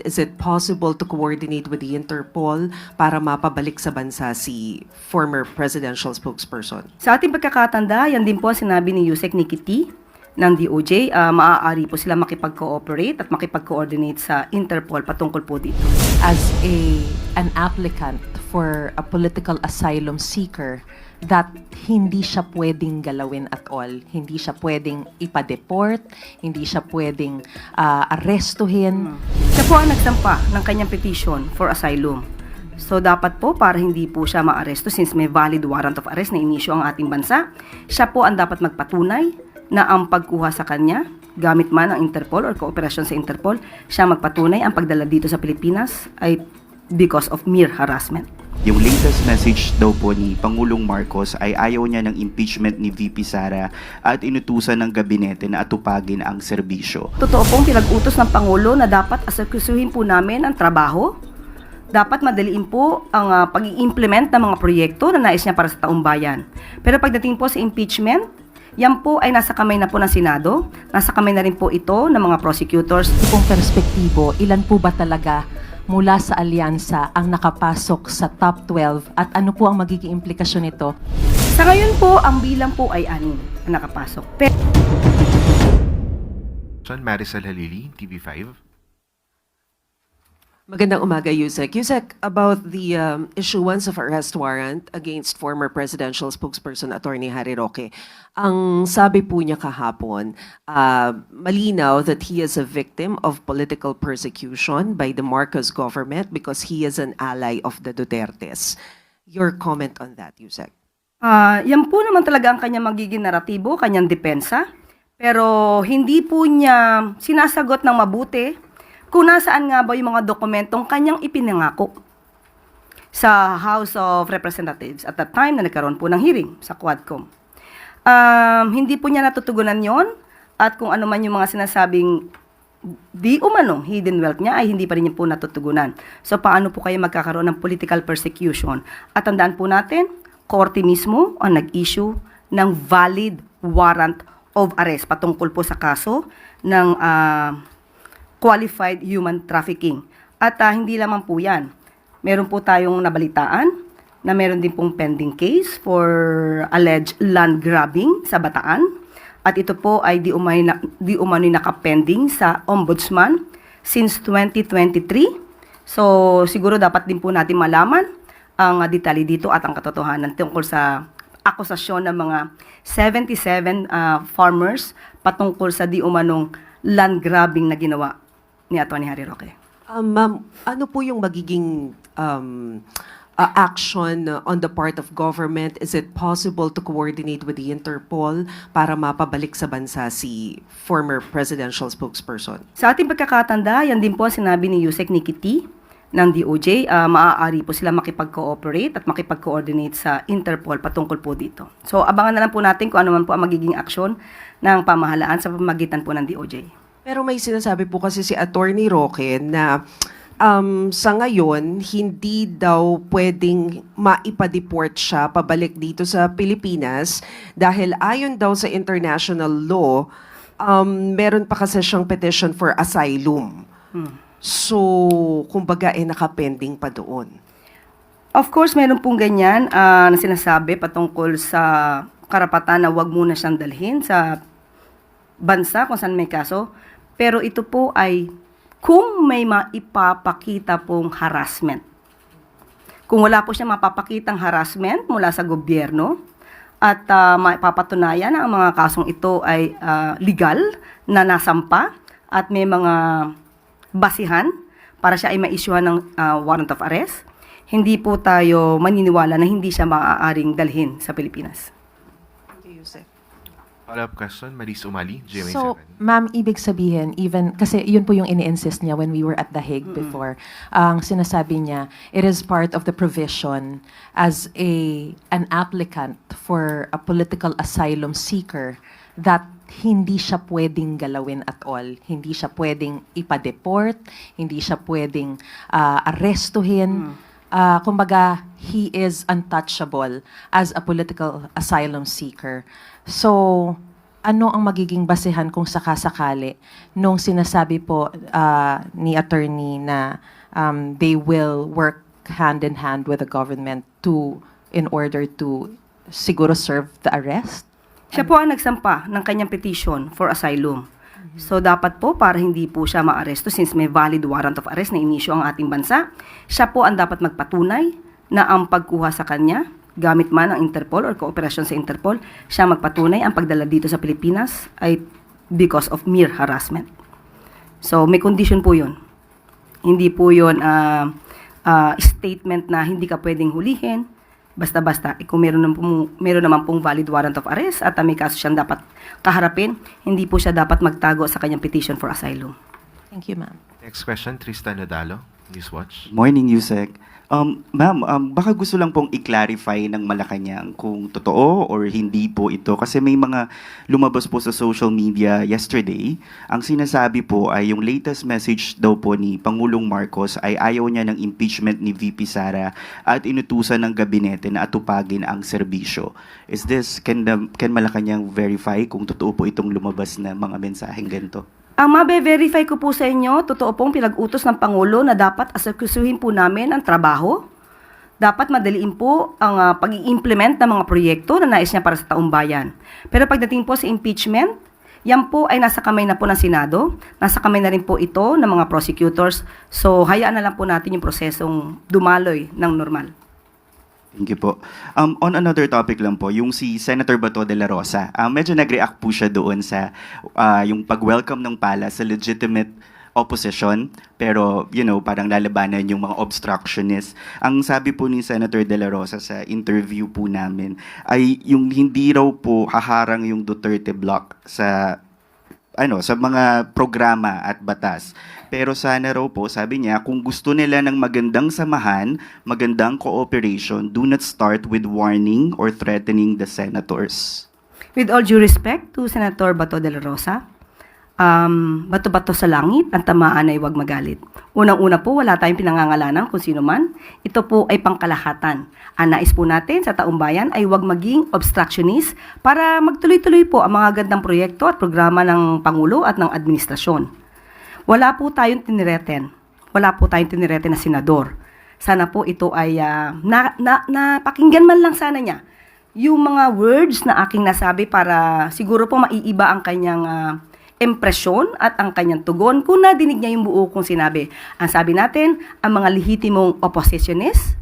government, is it possible to coordinate with the Interpol para mapabalik sa bansa si former presidential spokesperson? Sa ating pagkakatanda, yan din po sinabi ni Yusek Nikiti ng DOJ, ah, maaari po sila makipag-cooperate at makipag-coordinate sa Interpol patungkol po dito. As a an applicant for a political asylum seeker, that hindi siya pwedeng galawin at all. Hindi siya pwedeng ipa-deport, hindi siya pwedeng ah, arestuhin. Siya po ang nagsampa ng kanyang petition for asylum. So dapat po para hindi po siya maaresto since may valid warrant of arrest na inisyo ang ating bansa, siya po ang dapat magpatunay na ang pagkuha sa kanya gamit man ang Interpol or kooperasyon sa Interpol, siya magpatunay ang pagdala dito sa Pilipinas ay because of mere harassment. Yung latest message daw po ni Pangulong Marcos ay ayaw niya ng impeachment ni VP Sara at inutusan ng gabinete na atupagin ang serbisyo. Totoo pong pinag-utos ng Pangulo na dapat asekusuhin po namin ang trabaho. Dapat madaliin po ang ah, pag-i-implement ng mga proyekto na nais niya para sa taong bayan. Pero pagdating po sa impeachment, yan po ay nasa kamay na po ng Senado, nasa kamay na rin po ito ng mga prosecutors. Kung perspektibo, ilan po ba talaga mula sa alyansa ang nakapasok sa top 12 at ano po ang magiging implikasyon nito Sa ngayon po, ang bilang po ay anim na nakapasok. Pero Son Marisol Halili, TV5. Magandang umaga, Yusek. Yusek, about the um, issuance of arrest warrant against former presidential spokesperson Attorney Harry Roque. Ang sabi po niya kahapon, uh, malinaw that he is a victim of political persecution by the Marcos government because he is an ally of the Dutertes. Your comment on that, Yusek? Ah, yan po naman talaga ang kanyang magiging naratibo, kanyang depensa. Pero hindi po niya sinasagot ng mabuti kung nasaan nga ba yung mga dokumentong kanyang ipinangako sa House of Representatives at the time na nagkaroon po ng hearing sa Quadcom. Um, hindi po niya natutugunan yon at kung ano man yung mga sinasabing di umano hidden wealth niya ay hindi pa rin niya po natutugunan. So paano po kayo magkakaroon ng political persecution? At tandaan po natin, korte mismo ang nag-issue ng valid warrant of arrest patungkol po sa kaso ng ah, qualified human trafficking. At ah, hindi lamang po yan. Meron po tayong nabalitaan na meron din pong pending case for alleged land grabbing sa Bataan. At ito po ay di umay na, di umano'y nakapending sa ombudsman since 2023. So siguro dapat din po natin malaman ang uh, detalye dito at ang katotohanan tungkol sa akusasyon ng mga 77 ah, farmers patungkol sa di umanong land grabbing na ginawa ni Atty. Harry Roque. Um, ma'am, ano po yung magiging um, uh, action uh, on the part of government? Is it possible to coordinate with the Interpol para mapabalik sa bansa si former presidential spokesperson? Sa ating pagkakatanda, yan din po ang sinabi ni Yusek Nikiti ng DOJ, ah, maaari po sila makipag-cooperate at makipag-coordinate sa Interpol patungkol po dito. So abangan na lang po natin kung ano man po ang magiging aksyon ng pamahalaan sa pamagitan po ng DOJ. Pero may sinasabi po kasi si Attorney Roque na um, sa ngayon, hindi daw pwedeng maipa-deport siya pabalik dito sa Pilipinas dahil ayon daw sa international law, um, meron pa kasi siyang petition for asylum. So, kumbaga, eh, nakapending pa doon. Of course, meron pong ganyan ah, na sinasabi patungkol sa karapatan na wag muna siyang dalhin sa bansa kung saan may kaso. Pero ito po ay kung may maipapakita pong harassment. Kung wala po siya mapapakitang harassment mula sa gobyerno at ah, maipapatunayan na ang mga kasong ito ay ah, legal na nasampa at may mga basihan para siya ay ma-issuehan ng ah, warrant of arrest, hindi po tayo maniniwala na hindi siya maaaring dalhin sa Pilipinas. Thank you, Yusek. Follow-up question, Maris Umali, GMA7. So, ma'am, ibig sabihin, even, kasi yun po yung ini-insist niya when we were at The Hague before. Ang sinasabi niya, it is part of the provision as a an applicant for a political asylum seeker that hindi siya pwedeng galawin at all. Hindi siya pwedeng ipa-deport, hindi siya pwedeng ah, arestuhin. Ah, kumbaga, he is untouchable as a political asylum seeker. So, ano ang magiging basehan kung sakasakali nung sinasabi po ah, ni attorney na um, they will work hand in hand with the government to in order to siguro serve the arrest? Siya po ang nagsampa ng kanyang petition for asylum. So dapat po para hindi po siya maaresto since may valid warrant of arrest na inisyo ang ating bansa, siya po ang dapat magpatunay na ang pagkuha sa kanya gamit man ang Interpol or kooperasyon sa Interpol, siya magpatunay ang pagdala dito sa Pilipinas ay because of mere harassment. So may condition po 'yun. Hindi po 'yun ah, ah, statement na hindi ka pwedeng hulihin, Basta-basta, eh, kung meron pong, meron naman pong valid warrant of arrest at may kaso siyang dapat kaharapin, hindi po siya dapat magtago sa kanyang petition for asylum. Thank you, ma'am. Next question, Tristan Nadalo, Newswatch. Morning, Yusek. Um, ma'am, um, baka gusto lang pong i-clarify ng Malacanang kung totoo or hindi po ito. Kasi may mga lumabas po sa social media yesterday. Ang sinasabi po ay yung latest message daw po ni Pangulong Marcos ay ayaw niya ng impeachment ni VP Sara at inutusan ng gabinete na atupagin ang serbisyo. Is this, can, the, can Malacanang verify kung totoo po itong lumabas na mga mensaheng ganito? Ang mabe-verify ko po sa inyo, totoo pong pinag-utos ng Pangulo na dapat asekusuhin po namin ang trabaho. Dapat madaliin po ang ah, pag-i-implement ng mga proyekto na nais niya para sa taong bayan. Pero pagdating po sa impeachment, yan po ay nasa kamay na po ng Senado. Nasa kamay na rin po ito ng mga prosecutors. So, hayaan na lang po natin yung prosesong dumaloy ng normal. Thank you po. Um, on another topic lang po, yung si Senator Bato de la Rosa, ah, medyo nag-react po siya doon sa ah, yung pag-welcome ng pala sa legitimate opposition, pero, you know, parang lalabanan yung mga obstructionists. Ang sabi po ni Senator de la Rosa sa interview po namin, ay yung hindi raw po haharang yung Duterte block sa ano, sa mga programa at batas. Pero sana raw po, sabi niya, kung gusto nila ng magandang samahan, magandang cooperation, do not start with warning or threatening the senators. With all due respect to Senator Bato de la Rosa, um, bato-bato sa langit, ang tamaan ay huwag magalit. Unang-una po, wala tayong pinangangalanan kung sino man. Ito po ay pangkalahatan. Ang nais po natin sa taong bayan ay huwag maging obstructionist para magtuloy-tuloy po ang mga gandang proyekto at programa ng Pangulo at ng administrasyon. Wala po tayong tinireten. Wala po tayong tinireten na senador. Sana po ito ay ah, na, na, napakinggan man lang sana niya yung mga words na aking nasabi para siguro po maiiba ang kanyang ah, impresyon at ang kanyang tugon kung nadinig niya yung buo kong sinabi. Ang sabi natin, ang mga lehitimong oppositionist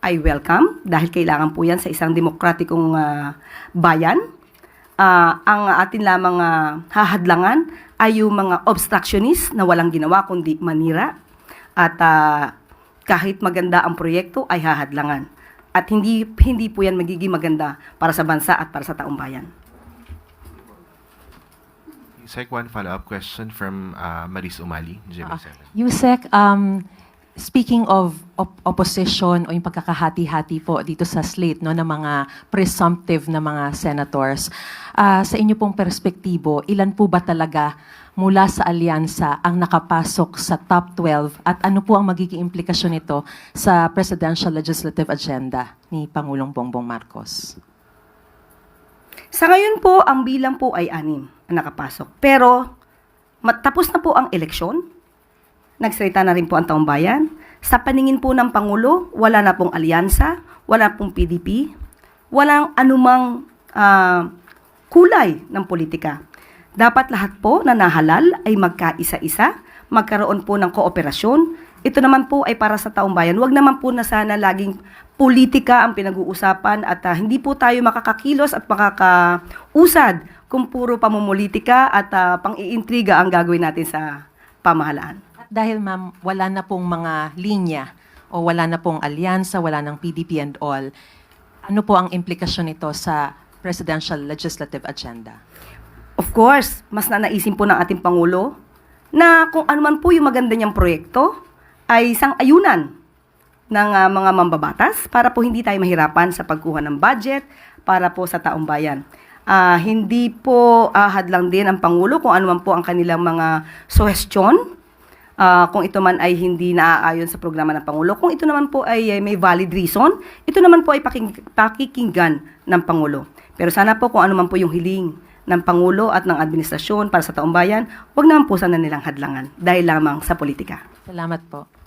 ay welcome dahil kailangan po yan sa isang demokratikong ah, bayan. Ah, ang atin lamang ah, hahadlangan ay yung mga obstructionist na walang ginawa kundi manira at ah, kahit maganda ang proyekto ay hahadlangan. At hindi hindi po yan magiging maganda para sa bansa at para sa taong bayan. Yusek, one follow-up question from uh, Maris Umali, GMA7. Yusek, um, speaking of op- opposition o yung pagkakahati-hati po dito sa slate no, ng mga presumptive na mga senators, ah, sa inyo pong perspektibo, ilan po ba talaga mula sa alyansa ang nakapasok sa top 12 at ano po ang magiging implikasyon nito sa presidential legislative agenda ni Pangulong Bongbong Marcos? Sa ngayon po, ang bilang po ay anim ang nakapasok. Pero, matapos na po ang eleksyon, nagsalita na rin po ang taong bayan. Sa paningin po ng Pangulo, wala na pong alyansa, wala pong PDP, walang anumang ah, kulay ng politika. Dapat lahat po na nahalal ay magkaisa-isa, magkaroon po ng kooperasyon. Ito naman po ay para sa taong bayan. Huwag naman po na sana laging politika ang pinag-uusapan at ah, hindi po tayo makakakilos at makakausad kung puro pamumulitika at ah, pang-iintriga ang gagawin natin sa pamahalaan. At dahil ma'am, wala na pong mga linya o wala na pong alyansa, wala ng PDP and all, ano po ang implikasyon nito sa presidential legislative agenda? Of course, mas nanaisin po ng ating Pangulo na kung ano man po yung maganda niyang proyekto ay isang ayunan ng ah, mga mambabatas para po hindi tayo mahirapan sa pagkuha ng budget para po sa taong bayan. Ah, hindi po ahad lang din ang Pangulo kung ano man po ang kanilang mga suhestyon Ah, kung ito man ay hindi naaayon sa programa ng Pangulo. Kung ito naman po ay, ay may valid reason, ito naman po ay paking, pakikinggan ng Pangulo. Pero sana po kung ano man po yung hiling ng Pangulo at ng administrasyon para sa taong bayan, huwag naman po sana nilang hadlangan dahil lamang sa politika. Salamat po.